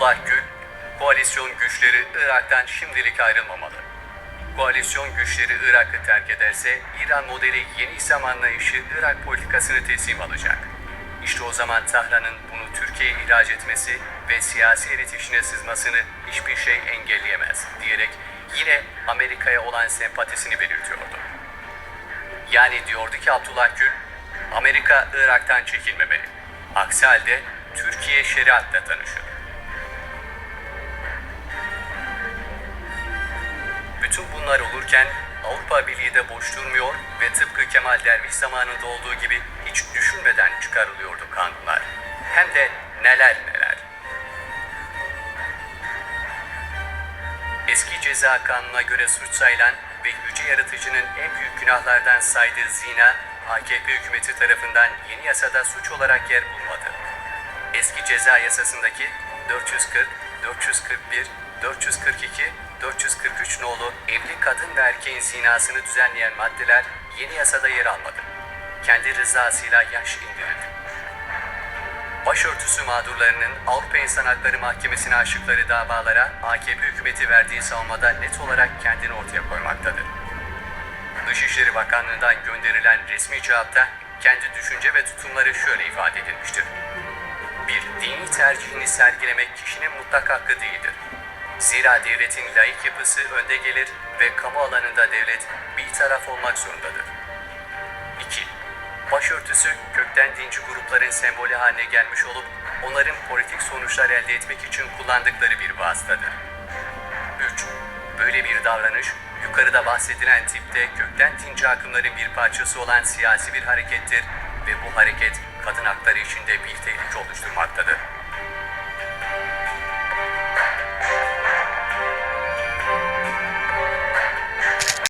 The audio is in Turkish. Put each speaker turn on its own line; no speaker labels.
Abdullah Gül, koalisyon güçleri Irak'tan şimdilik ayrılmamalı. Koalisyon güçleri Irak'ı terk ederse İran modeli yeni İslam anlayışı Irak politikasını teslim alacak. İşte o zaman Tahran'ın bunu Türkiye'ye ihraç etmesi ve siyasi elit işine sızmasını hiçbir şey engelleyemez diyerek yine Amerika'ya olan sempatisini belirtiyordu. Yani diyordu ki Abdullah Gül, Amerika Irak'tan çekilmemeli. Aksi halde Türkiye şeriatla tanışır. Bütün bunlar olurken Avrupa Birliği de boş durmuyor ve tıpkı Kemal Derviş zamanında olduğu gibi hiç düşünmeden çıkarılıyordu kanunlar. Hem de neler neler. Eski ceza kanununa göre suç sayılan ve yüce yaratıcının en büyük günahlardan saydığı zina, AKP hükümeti tarafından yeni yasada suç olarak yer bulmadı. Eski ceza yasasındaki 440, 441, 442, 443 nolu evli kadın ve erkeğin zinasını düzenleyen maddeler yeni yasada yer almadı. Kendi rızasıyla yaş indirildi. Başörtüsü mağdurlarının Avrupa İnsan Hakları Mahkemesi'ne açtıkları davalara AKP hükümeti verdiği savunmada net olarak kendini ortaya koymaktadır. Dışişleri Bakanlığı'ndan gönderilen resmi cevapta kendi düşünce ve tutumları şöyle ifade edilmiştir. Bir, dini tercihini sergilemek kişinin mutlak hakkı değildir. Zira devletin laik yapısı önde gelir ve kamu alanında devlet bir taraf olmak zorundadır. 2. Başörtüsü kökten dinci grupların sembolü haline gelmiş olup onların politik sonuçlar elde etmek için kullandıkları bir vasıtadır. 3. Böyle bir davranış yukarıda bahsedilen tipte kökten dinci akımların bir parçası olan siyasi bir harekettir ve bu hareket kadın hakları içinde bir tehlike oluşturmaktadır.